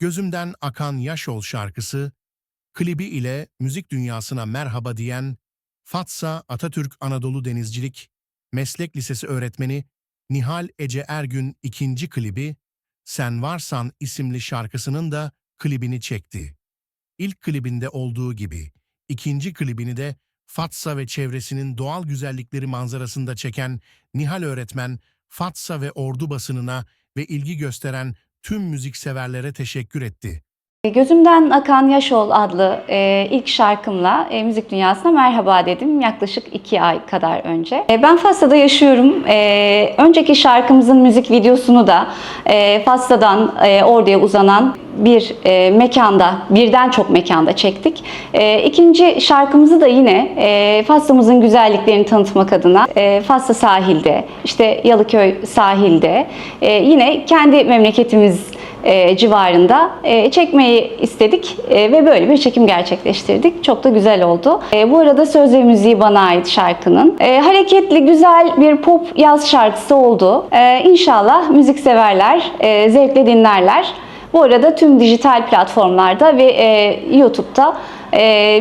Gözümden Akan Yaş Ol şarkısı, klibi ile müzik dünyasına merhaba diyen Fatsa Atatürk Anadolu Denizcilik Meslek Lisesi öğretmeni Nihal Ece Ergün ikinci klibi Sen Varsan isimli şarkısının da klibini çekti. İlk klibinde olduğu gibi ikinci klibini de Fatsa ve çevresinin doğal güzellikleri manzarasında çeken Nihal öğretmen Fatsa ve Ordu basınına ve ilgi gösteren tüm müzikseverlere teşekkür etti. Gözümden Akan Yaş Ol adlı e, ilk şarkımla e, müzik dünyasına merhaba dedim yaklaşık iki ay kadar önce. E, ben Fas'ta yaşıyorum. E, önceki şarkımızın müzik videosunu da e, Fas'tan e, orduya uzanan bir e, mekanda, birden çok mekanda çektik. E, ikinci şarkımızı da yine e, Fas'ımızın güzelliklerini tanıtmak adına e, Fas'ta sahilde, işte Yalıköy sahilde, e, yine kendi memleketimiz e, civarında e, çekmeyi istedik e, ve böyle bir çekim gerçekleştirdik. Çok da güzel oldu. E, bu arada söz ve müziği bana ait şarkının. E, hareketli, güzel bir pop yaz şarkısı oldu. E, inşallah müzikseverler e, zevkle dinlerler. Bu arada tüm dijital platformlarda ve e, YouTube'da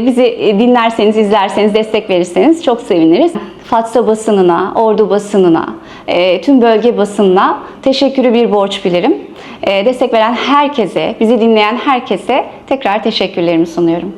bizi dinlerseniz, izlerseniz, destek verirseniz çok seviniriz. Fatsa basınına, Ordu basınına, e, tüm bölge basınına teşekkürü bir borç bilirim. E, destek veren herkese, bizi dinleyen herkese tekrar teşekkürlerimi sunuyorum.